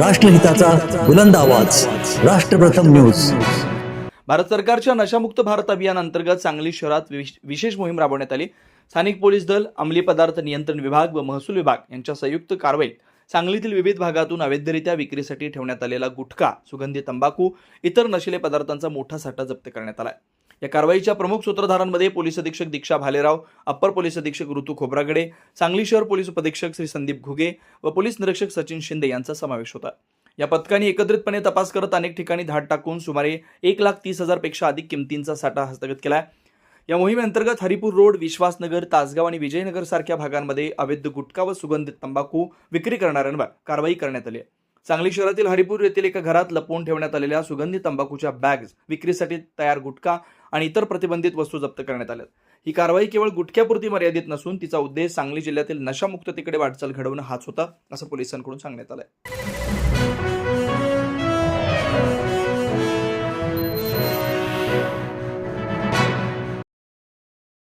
राष्ट्रहिताचा बुलंद आवाज. राष्ट्रप्रथम न्यूज. भारत सरकारच्या नशामुक्त भारत अभियान अंतर्गत सांगली शहरात विशेष मोहीम राबवण्यात आली. स्थानिक पोलीस दल अंमली पदार्थ नियंत्रण विभाग व महसूल विभाग यांच्या संयुक्त कारवाईत सांगलीतील विविध भागातून अवैधरित्या विक्रीसाठी ठेवण्यात आलेला गुटखा सुगंधी तंबाखू इतर नशिले पदार्थांचा मोठा साठा जप्त करण्यात आला आहे या कारवाईच्या प्रमुख सूत्रधारांमध्ये पोलीस अधीक्षक दीक्षा भालेराव अप्पर पोलीस अधीक्षक ऋतू खोब्रागडे सांगली शहर पोलीस उपअधीक्षक श्री संदीप घुगे व पोलीस निरीक्षक सचिन शिंदे यांचा समावेश होता. या पथकाने एकत्रितपणे तपास करत अनेक ठिकाणी धाड टाकून सुमारे एक लाख तीस हजारपेक्षा अधिक किमतींचा साठा हस्तगत केला या मोहिमेअंतर्गत हरिपूर रोड विश्वासनगर तासगाव आणि विजयनगर सारख्या भागांमध्ये अवैध गुटखा व सुगंधित तंबाखू विक्री करणाऱ्यांवर कारवाई करण्यात आली आहे. सांगली शहरातील हरिपूर येथील एका घरात लपवून ठेवण्यात आलेल्या सुगंधी तंबाखूच्या बॅग्स विक्रीसाठी तयार गुटखा आणि इतर प्रतिबंधित वस्तू जप्त करण्यात आल्या ही कारवाई केवळ गुटख्यापुरती मर्यादित नसून तिचा उद्देश सांगली जिल्ह्यातील नशामुक्ततेकडे वाटचाल घडवणं हाच होता असं पोलिसांकडून सांगण्यात आलंय.